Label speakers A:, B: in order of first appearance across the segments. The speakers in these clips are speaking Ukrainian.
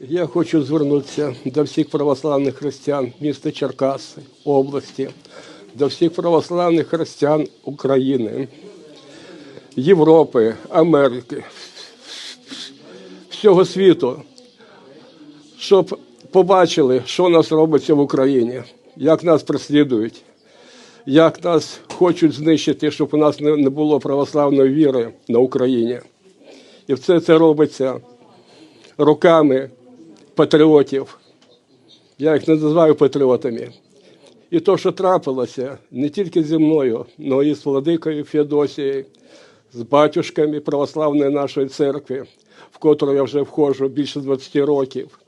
A: Я хочу звернутися до всіх православних християн міста Черкаси, області, до всіх православних християн України, Європи, Америки, всього світу, щоб побачили, що у нас робиться в Україні, як нас переслідують, як нас хочуть знищити, щоб у нас не було православної віри на Україні. І все це робиться руками патріотів. Я їх не називаю патріотами. І то, що трапилося не тільки зі мною, але і з владикою Феодосією, з батюшками православної нашої церкви, в котру я вже входжу більше 20 років.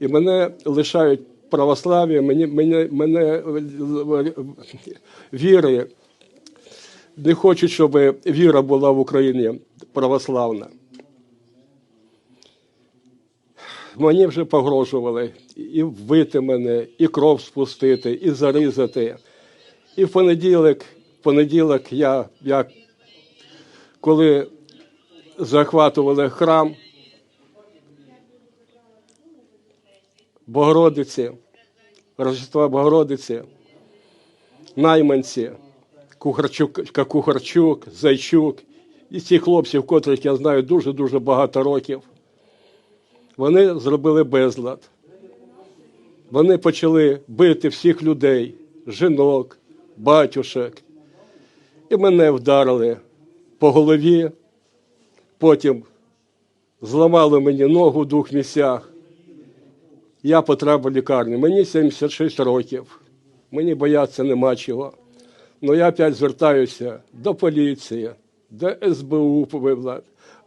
A: І мене лишають православ'я, мені, мене, мене віри. Не хочуть, щоб віра була в Україні православна. Мені вже погрожували і вбити мене, і кров спустити, і зарізати. І в понеділок, в понеділок я, я коли захватували храм Богородиці, Рождества Богородиці, найманці, Кухарчук, Кухарчук, Зайчук і ці хлопців, котрих я знаю дуже-дуже багато років. Вони зробили безлад. Вони почали бити всіх людей, жінок, батюшок. І мене вдарили по голові, потім зламали мені ногу в двох місцях. Я потрапив в лікарню. Мені 76 років. Мені боятися нема чого. Ну я опять звертаюся до поліції, до СБУ.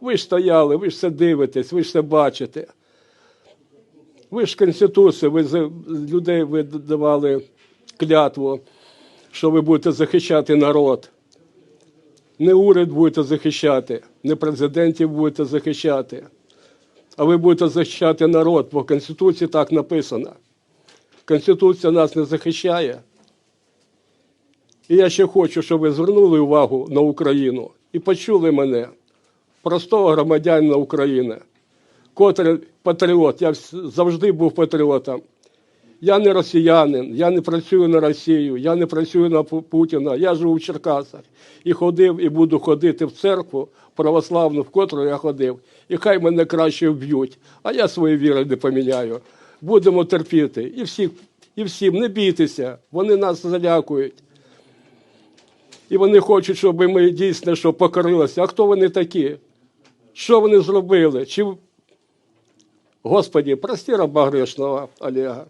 A: Ви ж стояли, ви ж все дивитесь, ви ж все бачите. Ви ж Конституцію, ви за людей ви давали клятву, що ви будете захищати народ. Не уряд будете захищати, не президентів будете захищати, а ви будете захищати народ, бо в Конституції так написано. Конституція нас не захищає. І я ще хочу, щоб ви звернули увагу на Україну і почули мене, простого громадянина України котрий патріот. Я завжди був патріотом. Я не росіянин, я не працюю на Росію, я не працюю на Путіна. Я живу в Черкасах і ходив, і буду ходити в церкву православну, в котру я ходив. І хай мене краще вб'ють, а я свої віри не поміняю. Будемо терпіти. І всіх, і всім не бійтеся, вони нас залякують. І вони хочуть, щоб ми дійсно що покорилися. А хто вони такі? Що вони зробили? Чи Господи, прости раба грешного Олега.